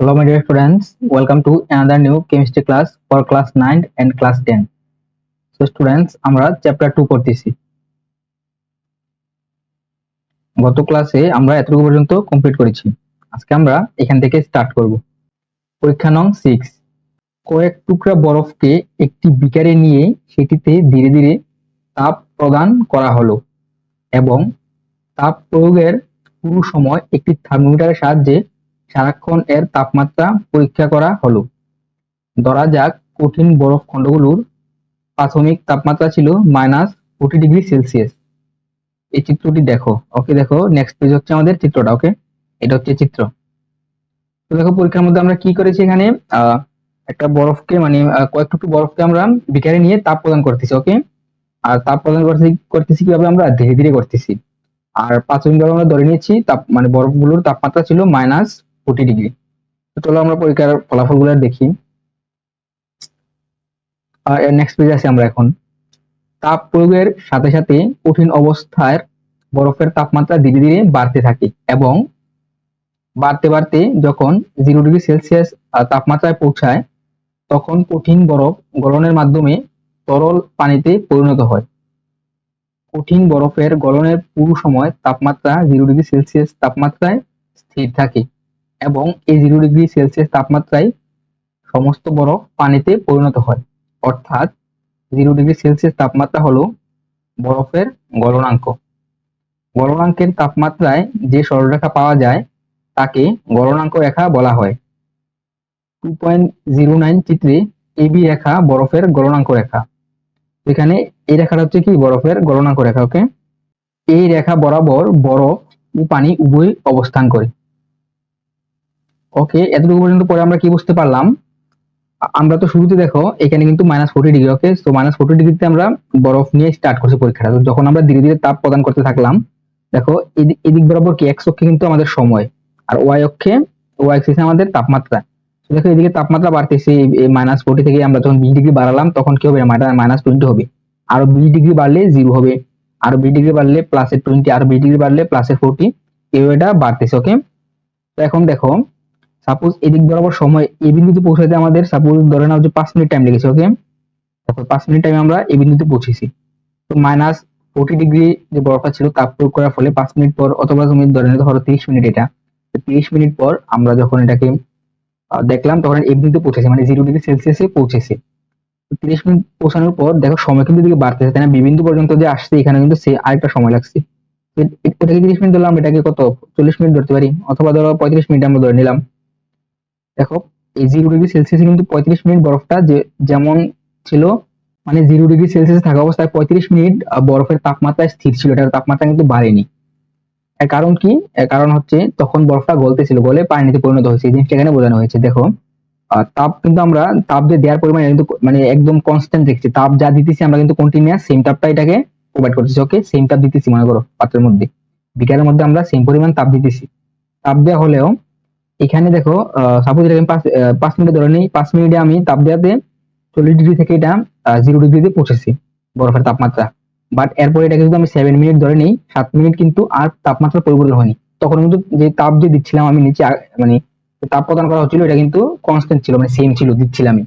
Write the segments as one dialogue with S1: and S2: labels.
S1: Hello, my dear students. Welcome to another new chemistry class for class 9 and class 10. So, students, আমরা chapter 2 পড়তেছি গত ক্লাসে আমরা এতটুকু পর্যন্ত কমপ্লিট করেছি আজকে আমরা এখান থেকে স্টার্ট করব পরীক্ষা নং 6 কয়েক টুকরা বরফকে একটি বিকারে নিয়ে সেটিতে ধীরে ধীরে তাপ প্রদান করা হলো এবং তাপ প্রয়োগের পুরো সময় একটি থার্মোমিটারের সাহায্যে সারাক্ষণ এর তাপমাত্রা পরীক্ষা করা হলো। ধরা যাক কঠিন বরফ খণ্ডগুলোর প্রাথমিক তাপমাত্রা ছিল মাইনাস ফোর্টি ডিগ্রি সেলসিয়াস। এই চিত্রটি দেখো। ওকে দেখো নেক্সট পেজ হচ্ছে আমাদের চিত্রটা ওকে? এটা হচ্ছে চিত্র। তো দেখো পরীক্ষার মধ্যে আমরা কি করেছি এখানে? একটা বরফকে মানে আহ, কয়েক টুকরো বরফকে আমরা বিকারে নিয়ে তাপ প্রদান করতেছি ওকে? আর তাপ প্রদান করতেছি করতেছি কীভাবে আমরা? ধীরে ধীরে করতেছি। আর প্রাথমিক ভাবে আমরা ধরে নিয়েছি তাপ মানে বরফগুলোর তাপমাত্রা ছিল মাইনাস ফোর্টি ডিগ্রি চলো আমরা পরীক্ষার ফলাফলগুলো দেখি। আর নেক্সট পেজে আছি আমরা এখন। তাপ প্রয়োগের সাথে সাথে কঠিন অবস্থায় বরফের তাপমাত্রা ধীরে ধীরে বাড়তে থাকে এবং বাড়তে বাড়তে যখন জিরো ডিগ্রি সেলসিয়াস তাপমাত্রায় পৌঁছায়, তখন কঠিন বরফ গলনের মাধ্যমে তরল পানিতে পরিণত হয়। কঠিন বরফের গলনের পুরো সময় তাপমাত্রা জিরো ডিগ্রি সেলসিয়াস তাপমাত্রায় স্থির থাকে। এবং এই জিরো ডিগ্রি সেলসিয়াস তাপমাত্রায় সমস্ত বরফ পানিতে পরিণত হয়। অর্থাৎ জিরো ডিগ্রি সেলসিয়াস তাপমাত্রা হলো বরফের গলনাঙ্ক। গলনাঙ্কের তাপমাত্রায় যে সরলরেখা পাওয়া যায়, তাকে গলনাঙ্ক রেখা বলা হয়। টু পয়েন্ট জিরো নাইন চিত্রে এবি রেখা বরফের গলনাঙ্ক রেখা। এখানে এই রেখাটা হচ্ছে কি? বরফের গলনাঙ্ক রেখা ওকে এই রেখা বরাবর বরফ ও পানি উভয় অবস্থান করে। ওকে এতটুকু পর্যন্ত পরে আমরা কি বুঝতে পারলাম? আমরা তো শুরুতে দেখো, এখানে কিন্তু মাইনাস ফোর্টি ডিগ্রি ওকে তো মাইনাস ফোর্টি ডিগ্রিতে আমরা বরফ নিয়ে স্টার্ট করছি পরীক্ষাটা। তো যখন আমরা ধীরে ধীরে তাপ প্রদান করতে থাকলাম, দেখো এদি- এদিক বরাবর কি? এক্স অক্ষে কিন্তু আমাদের সময়। আর ওয়াই অক্ষে ওয়াই অ্যাক্সিসে আমাদের তাপমাত্রা। দেখো, এদিকে তাপমাত্রা বাড়তেছে মাইনাস ফোর্টি থেকে আমরা যখন বিশ ডিগ্রি বাড়ালাম, তখন কি হবে? মাইনাস টোয়েন্টি হবে। আরও বিশ ডিগ্রি বাড়লে জিরো হবে। আরও বিশ ডিগ্রি বাড়লে প্লাসের টোয়েন্টি আরও বিশ ডিগ্রি বাড়লে প্লাসের ফোর্টি এটা বাড়তেছে ওকে তো এখন দেখো সাপোজ এদিক বরাবর সময় এই বিন্দুতে পৌঁছাতে আমাদের সাপোজ ধরে নাও যে পাঁচ মিনিট টাইম লেগেছে ওকে তারপর পাঁচ মিনিট টাইমে আমরা এই বিন্দুতে পৌঁছেছি। তো মাইনাস ফোর্টি ডিগ্রি যে বরফটা ছিল তাপ প্রয়োগ করার ফলে পাঁচ মিনিট পর অথবা তুমি ধরে নিতে ধরো তিরিশ মিনিট এটা। তিরিশ মিনিট পর আমরা যখন এটাকে দেখলাম, তখন এই বিন্দুতে পৌঁছেছে মানে জিরো ডিগ্রি সেলসিয়াসে পৌঁছেছে। তিরিশ মিনিট পৌঁছানোর পর দেখো সময় কিন্তু দিকে বাড়তেছে, তাই না? বিবিন্দু পর্যন্ত যে আসছে, এখানে কিন্তু সে আরেকটা সময় লাগছে। এ- এটাকে তিরিশ মিনিট ধরলাম, এটাকে কত? চল্লিশ মিনিট ধরতে পারি। অথবা ধরো পঁয়ত্রিশ মিনিট আমরা ধরে নিলাম। দেখো, এই জিরো ডিগ্রি সেলসিয়াসে কিন্তু পঁয়ত্রিশ মিনিট বরফটা যেমন ছিল মানে জিরো ডিগ্রি সেলসিয়াস থাকা অবস্থায় পঁয়ত্রিশ মিনিট বরফের তাপমাত্রায় স্থির ছিল, এটার তাপমাত্রা কিন্তু বাড়েনি। এর কারণ কি? এর কারণ হচ্ছে তখন বরফটা গলতেছিল গলে পানিতে পরিণত হয়েছে, এই জিনিসটা এখানে বোঝানো হয়েছে, দেখো। তাপ কিন্তু আমরা, তাপ যে দেওয়ার পরিমাণ কিন্তু মানে একদম কনস্ট্যান্ট দেখছি, তাপ যা দিতেছি আমরা কিন্তু কন্টিনিউয়াস সেম তাপটা এটাকে প্রোভাইড করতেছি ওকে সেম তাপ দিতেছি, মনে করো, পাত্রের মধ্যে। বিকারের মধ্যে আমরা সেম পরিমাণ তাপ দিতেছি। তাপ দেওয়া হলেও এখানে দেখো সাপোজ এটা আমি পাঁচ মিনিট ধরে নিই, পাঁচ মিনিটে আমি তাপ দেওয়াতে চল্লিশ ডিগ্রি থেকে এটা জিরো ডিগ্রিতে পৌঁছেছি বরফের তাপমাত্রা। বাট এরপরে এটাকে যদি আমি সেভেন মিনিট ধরে নিই, সাত মিনিট কিন্তু আর তাপমাত্রা পরিবর্তন হয়নি। তখন কিন্তু যে তাপ যে দিচ্ছিলাম আমি নিচে মানে তাপ প্রদান করা হচ্ছিল, এটা কিন্তু কনস্ট্যান্ট ছিল মানে সেম ছিল, দিচ্ছিলাম আমি।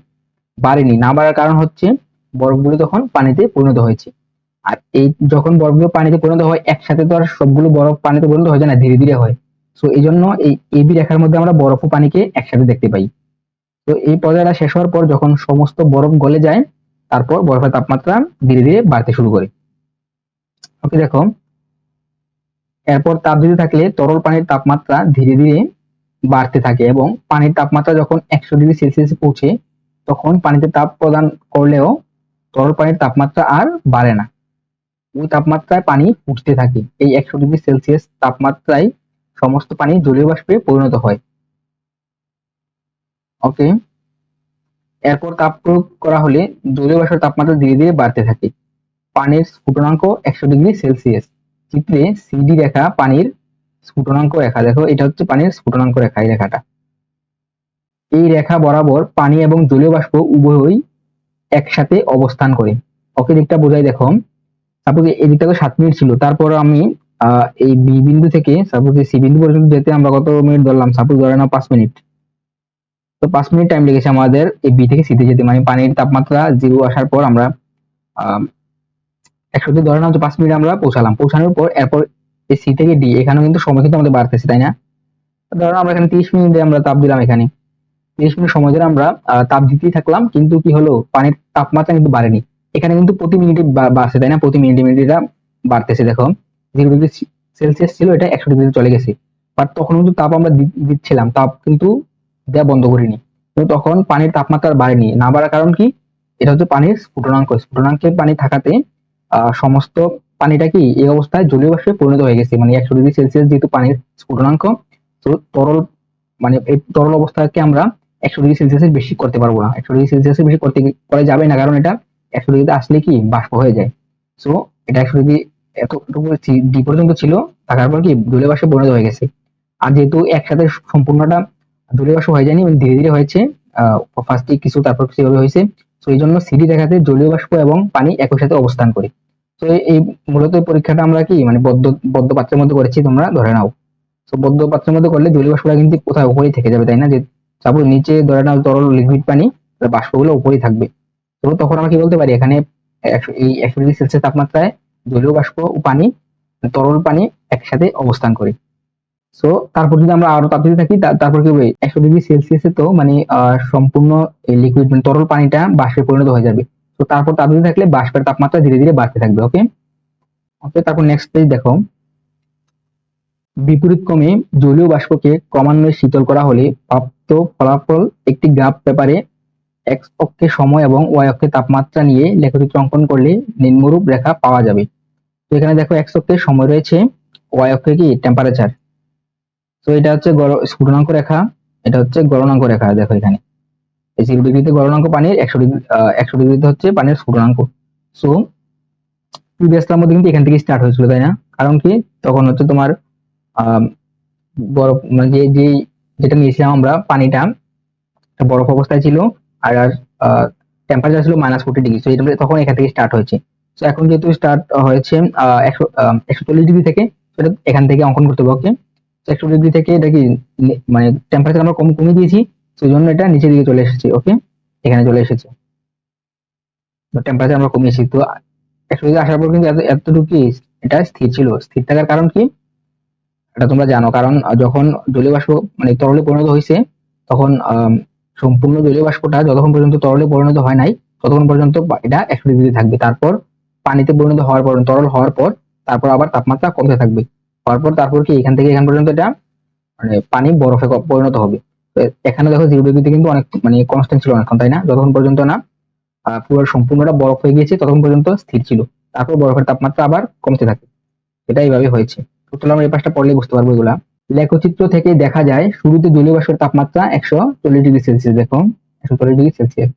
S1: বাড়েনি। না বাড়ার কারণ হচ্ছে বরফগুলো তখন পানিতে পরিণত হয়েছে। আর এই যখন বরফগুলো পানিতে পরিণত হয়, একসাথে তো আর সবগুলো বরফ পানিতে পরিণত হয় না, ধীরে ধীরে হয়। সো এই জন্য এই এবি রেখার মধ্যে আমরা বরফ ও পানিকে একসাথে দেখতে পাই। তো এই পর্যায়টা শেষ হওয়ার পর যখন সমস্ত বরফ গলে যায়, তারপর বরফের তাপমাত্রা ধীরে ধীরে বাড়তে শুরু করে। ওকে দেখো, এরপর তাপ দিতে থাকলে তরল পানির তাপমাত্রা ধীরে ধীরে বাড়তে থাকে এবং পানির তাপমাত্রা যখন একশো ডিগ্রি সেলসিয়াসে পৌঁছে, তখন পানিতে তাপ প্রদান করলেও তরল পানির তাপমাত্রা আর বাড়ে না। ওই তাপমাত্রায় পানি ফুটতে থাকে। এই একশো ডিগ্রি সেলসিয়াস তাপমাত্রায় সমস্ত পানি জলীয় বাষ্পে পরিণত হয়। ওকে এরপর তাপ প্রয়োগ করা হলে জলীয় বাষ্পের তাপমাত্রা ধীরে ধীরে বাড়তে থাকে। পানির স্ফুটনাঙ্ক একশো ডিগ্রি সেলসিয়াস। চিত্রে সিডি রেখা পানির স্ফুটনাঙ্ক রেখা। দেখো, এটা হচ্ছে পানির স্ফুটনাঙ্ক রেখা, এই রেখাটা। এই রেখা বরাবর পানি এবং জলীয় বাষ্প উভয়ই একসাথে অবস্থান করে। ওকে দিকটা বোঝাই দেখো। সাপোজ তো সাত মিনিট ছিল। তারপর আমি এই বি বিন্দু থেকে সাপোজ সি বিন্দু পর্যন্ত যেতে আমরা কত মিনিট ধরলাম? সাপোজ ধরে নাও পাঁচ মিনিট তো পাঁচ মিনিট টাইম লেগেছে আমাদের এই বি থেকে সিতে যেতে। মানে পানির তাপমাত্রা জিরো আসার পর আমরা একশোতে ধরে নাও যে পাঁচ মিনিট আমরা পৌঁছালাম। পৌঁছানোর পর এরপর এই সি থেকে ডি, এখানেও কিন্তু সময় কিন্তু আমাদের বাড়তেছে, তাই না? ধরো আমরা এখানে তিরিশ মিনিটে আমরা তাপ দিলাম এখানে। তিরিশ মিনিট সময় ধরে আমরা তাপ দিতেই থাকলাম, কিন্তু কি হলো? পানির তাপমাত্রা কিন্তু বাড়েনি। এখানে কিন্তু প্রতি মিনিটে বাড়ছে, তাই না? প্রতি মিনিটে মিনিটে এটা বাড়তেছে, দেখো। জিরো ডিগ্রি সেলসিয়াস ছিল, এটা একশো ডিগ্রিতে চলে গেছে। বাট তখন কিন্তু তাপ আমরা দিচ্ছিলাম। তাপ কিন্তু দেওয়া বন্ধ করিনি। কিন্তু তখন পানির তাপমাত্রা বাড়েনি। না বাড়ার কারণ কি? এটা হচ্ছে পানির স্ফুটনাঙ্ক। স্ফুটনাঙ্কে পানি থাকাতে সমস্ত পানিটা কি এই অবস্থায় জলীয় বাষ্পে পরিণত হয়ে গেছে। মানে একশো ডিগ্রি সেলসিয়াস যেহেতু পানির স্ফুটনাঙ্ক, তো তরল মানে এই তরল অবস্থাকে আমরা একশো ডিগ্রি সেলসিয়াসের বেশি করতে পারব না। একশো ডিগ্রি সেলসিয়াসের বেশি করতে করা যাবে না। কারণ এটা একশো ডিগ্রিতে আসলে কি? বাষ্প হয়ে যায়। সো এটা একশো ডিগ্রি এতটুকু ডি পর্যন্ত ছিল থাকার পর কি জলীয় বাষ্পে পরিণত হয়ে গেছে। আর যেহেতু একসাথে সম্পূর্ণটা জলীয় বাষ্প হয়ে যায়নি মানে ধীরে ধীরে হয়েছে ফার্স্টে কিছু তারপর কিছু এভাবে হয়েছে। তো এই জন্য সিডি দেখাতে জলীয় বাষ্প এবং পানি একই সাথে অবস্থান করে। তো এই- মূলত পরীক্ষাটা আমরা কি মানে বদ্ধ বদ্ধ পাত্রের মধ্যে করেছি, তোমরা ধরে নাও। তো বদ্ধ পাত্রের মধ্যে করলে জলীয় বাষ্পটা কিন্তু কোথায় উপরেই থেকে যাবে, তাই না? যে সাপোজ নিচে ধরে নাও তরল লিকুইড পানি বাষ্পগুলো উপরেই থাকবে। তো তখন আমরা কি বলতে পারি, এখানে এই একশো ডিগ্রি সেলসিয়াস তাপমাত্রায় জলীয় বাষ্প ও পানি, তরল পানি একসাথে অবস্থান করে। সো তারপর যদি আমরা আরও তাপ দিতে থাকি তারপর কি হবে? একশো ডিগ্রি সেলসিয়াসে তো মানে সম্পূর্ণ লিকুইড মানে তরল পানিটা বাষ্পে পরিণত হয়ে যাবে। তো তারপর তাপ দিতে থাকলে বাষ্পের তাপমাত্রা ধীরে ধীরে বাড়তে থাকবে ওকে ওকে তারপর নেক্সট পেজ দেখো। বিপরীত ক্রমে জলীয় বাষ্পকে ক্রমান্বয়ে শীতল করা হলে প্রাপ্ত ফলাফল একটি গ্রাফ পেপারে এক্স অক্ষে সময় এবং ওয়াই অক্ষে তাপমাত্রা নিয়ে লেখচিত্র অঙ্কন করলে নিম্নরূপ রেখা পাওয়া যাবে। তো এখানে দেখো এক্স অক্ষে সময় রয়েছে ওয়াই অক্ষে কি? টেম্পারেচার তো এটা হচ্ছে স্ফুটনাঙ্ক রেখা, এটা হচ্ছে গলনাঙ্ক রেখা, দেখো এখানে। জিরো ডিগ্রিতে গলনাঙ্ক পানির একশো ডিগ্রি একশো ডিগ্রিতে হচ্ছে পানির স্ফুটনাঙ্ক। সো প্রিভিয়াসটার মধ্যে কিন্তু এখান থেকে স্টার্ট হয়েছিল, তাই না? কারণ কি? তখন হচ্ছে তোমার বরফ মানে যে যেটা নিয়েছিলাম আমরা, পানিটা বরফ অবস্থায় ছিল। আর আর টেম্পারেচার ছিল মাইনাস ফোর্টি ডিগ্রি তখন এখান থেকে স্টার্ট হয়েছে। তো এখন যেহেতু স্টার্ট হয়েছে আহ, একশো আহ, একশো চল্লিশ ডিগ্রি থেকে সেটা এখান থেকে অঙ্কন করতে হবে ওকে একশো ডিগ্রি থেকে এটা কি মানে টেম্পারেচার আমরা কম কমিয়ে দিয়েছি সেই জন্য এটা নিচের দিকে চলে এসেছে ওকে এখানে চলে এসেছে। টেম্পারেচার আমরা কমিয়েছি তো একশো ডিগ্রি আসার পর কিন্তু এত- এতটুকু এটা স্থির ছিল। স্থির থাকার কারণ কি? এটা তোমরা জানো কারণ যখন জলীয় বাষ্প মানে তরলে পরিণত হয়েছে তখন আম, সম্পূর্ণ জলীয় বাষ্পটা যতক্ষণ পর্যন্ত তরলে পরিণত হয় নাই, ততক্ষণ পর্যন্ত এটা একশো ডিগ্রিতে থাকবে। তারপর পানিতে পরিণত হওয়ার পর, তরল হওয়ার পর, তারপর আবার তাপমাত্রা কমতে থাকবে। হওয়ার পর তারপর কি এখান থেকে এখান পর্যন্ত এটা মানে পানি বরফে পরিণত হবে। এখানে দেখো জিরো ডিগ্রিতে কিন্তু অনেক মানে কনস্ট্যান্ট ছিল অনেকক্ষণ, তাই না? যতক্ষণ পর্যন্ত না পুরো সম্পূর্ণটা বরফ হয়ে গিয়েছে, ততক্ষণ পর্যন্ত স্থির ছিল। তারপর বরফের তাপমাত্রা আবার কমতে থাকে। এটা এইভাবে হয়েছে। চলো এই পাশটা পড়লে বুঝতে পারব এগুলা। লেখচিত্র থেকে দেখা যায় শুরুতে জলীয় বাষ্পের তাপমাত্রা একশো চল্লিশ ডিগ্রি সেলসিয়াস, দেখো, একশো চল্লিশ ডিগ্রি সেলসিয়াস।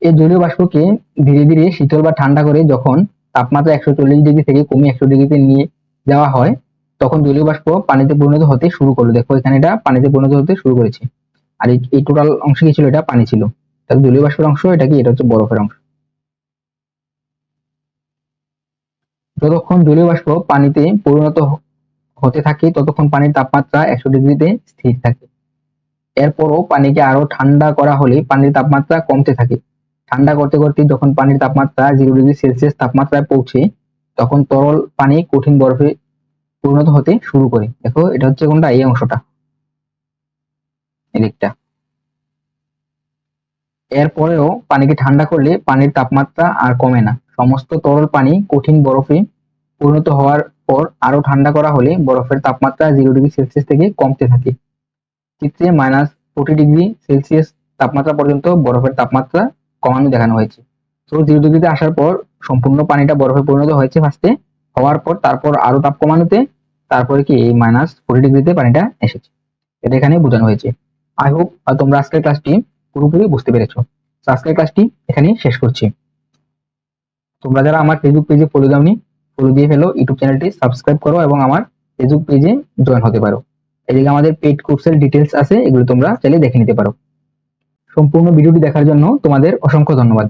S1: এই জলীয় বাষ্পকে ধীরে ধীরে শীতল বা ঠান্ডা করে যখন তাপমাত্রা একশো চল্লিশ ডিগ্রি থেকে কমিয়ে একশো ডিগ্রিতে নিয়ে যাওয়া হয়, তখন জলীয় বাষ্প পানিতে পরিণত হতে শুরু করল। দেখো, এখানে এটা পানিতে পরিণত হতে শুরু করেছে। আর এই- টোটাল অংশ কি ছিল? এটা পানি ছিল। এটা জলীয় বাষ্পের অংশ, এটা কি? এটা হচ্ছে বরফের অংশ। যতক্ষণ জলীয় বাষ্প পানিতে পরিণত হতে থাকে, ততক্ষণ পানির তাপমাত্রা একশো ডিগ্রিতে স্থির থাকে। এরপরও পানিকে আরও ঠান্ডা করা হলে পানির তাপমাত্রা কমতে থাকে। ঠান্ডা করতে করতে যখন পানির তাপমাত্রা জিরো ডিগ্রি সেলসিয়াস তাপমাত্রায় পৌঁছে, তখন তরল পানি কঠিন বরফে পরিণত হতে শুরু করে। দেখো, এটা হচ্ছে কোনটা? এই অংশটা। এদিকটা। এরপরেও পানিকে ঠান্ডা করলে পানির তাপমাত্রা আর কমে না। সমস্ত তরল পানি কঠিন বরফে পরিণত হওয়ার পর আরও ঠান্ডা করা হলে বরফের তাপমাত্রা জিরো ডিগ্রি সেলসিয়াস থেকে কমতে থাকে। চিত্রে মাইনাস ফোর্টি ডিগ্রি সেলসিয়াস তাপমাত্রা পর্যন্ত বরফের তাপমাত্রা কমানো দেখানো হয়েছে। তো জিরো ডিগ্রিতে আসার পর সম্পূর্ণ পানিটা বরফে পরিণত হয়েছে ফার্স্টে হওয়ার পর তারপর আরও তাপ কমানোতে তারপরে কি এই মাইনাস ফোর্টি ডিগ্রিতে পানিটা এসেছে। এটা এখানে বোঝানো হয়েছে। আই হোপ তোমরা আজকের ক্লাসটি পুরোপুরি বুঝতে পেরেছ। আজকের ক্লাসটি এখানে শেষ করছি। তোমরা যারা আমার ফেসবুক পেজে ফলো দাওনি ফলো দিয়ে ফেলো ইউটিউব চ্যানেলটি সাবস্ক্রাইব করো এবং আমার ফেসবুক পেজে জয়েন হতে পারো। এদিকে আমাদের পেড কোর্সের ডিটেলস আছে, এগুলো তোমরা চাইলে দেখে নিতে পারো। সম্পূর্ণ ভিডিওটি দেখার জন্য তোমাদের অসংখ্য ধন্যবাদ।